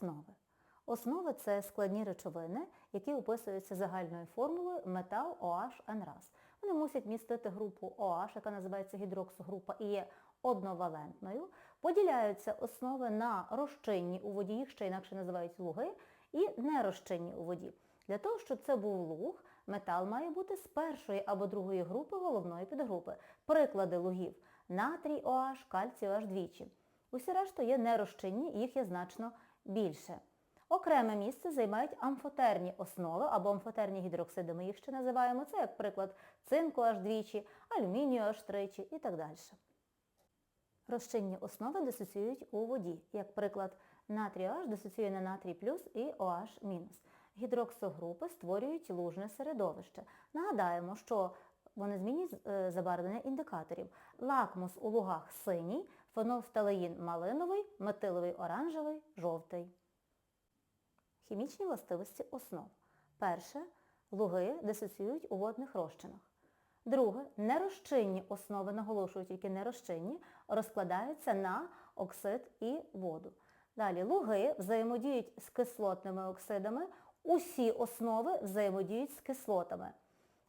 Основи. Основи це складні речовини, які описуються загальною формулою метал OH NRAS. Вони мусять містити групу OH, яка називається гідроксогрупа і є одновалентною. Поділяються основи на розчинні у воді, їх ще інакше називають луги, і нерозчинні у воді. Для того, щоб це був луг, метал має бути з першої або другої групи головної підгрупи. Приклади лугів – натрій OH, кальцій OH двічі. Усі решта є нерозчинні, їх є значно більше. Окреме місце займають амфотерні основи або амфотерні гідроксиди, ми їх ще називаємо. Це, як приклад, цинку аж двічі, алюмінію аж тричі і так далі. Розчинні основи дисоціюють у воді. Як приклад, натрій OH дисоціює на натрій плюс і OH. Гідроксогрупи створюють лужне середовище. Нагадаємо, що вони змінюють е, забарвлення індикаторів. Лакмус у лугах синій, фенолфталеїн малиновий, метиловий оранжевий, жовтий. Хімічні властивості основ. Перше. Луги дисоціюють у водних розчинах. Друге. Нерозчинні основи, наголошую тільки нерозчинні, розкладаються на оксид і воду. Далі луги взаємодіють з кислотними оксидами, усі основи взаємодіють з кислотами.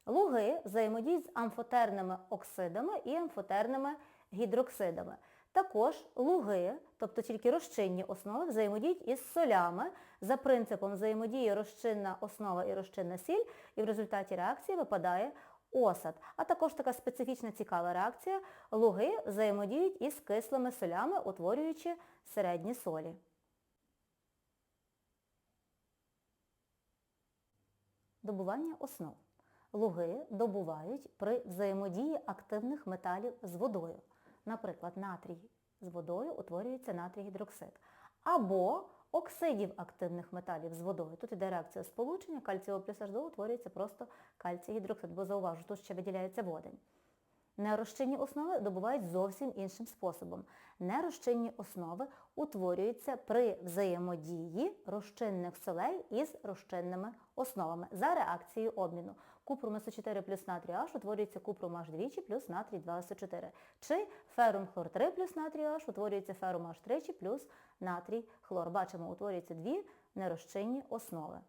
Луги взаємодіють з амфотерними оксидами і амфотерними гідроксидами. Також луги, тобто тільки розчинні основи, взаємодіють із солями за принципом взаємодії розчинна основа і розчинна сіль, і в результаті реакції випадає осад. А також така специфічна цікава реакція. Луги взаємодіють із кислими солями, утворюючи середні солі. Добування основ. Луги добувають при взаємодії активних металів з водою. Наприклад, натрій з водою утворюється натрій гідроксид. Або оксидів активних металів з водою. Тут іде реакція сполучення, кальцієво плюс H2 утворюється просто кальцій гідроксид, бо зауважу, тут ще виділяється водень. Нерозчинні основи добувають зовсім іншим способом. Нерозчинні основи утворюються при взаємодії розчинних солей із розчинними основами за реакцією обміну. Купрум СО4 плюс натрій H утворюється купрум H двічі плюс натрій 2СО4. Чи ферум хлор 3 плюс натрій H утворюється ферум H тричі плюс натрій хлор. Бачимо, утворюються дві нерозчинні основи.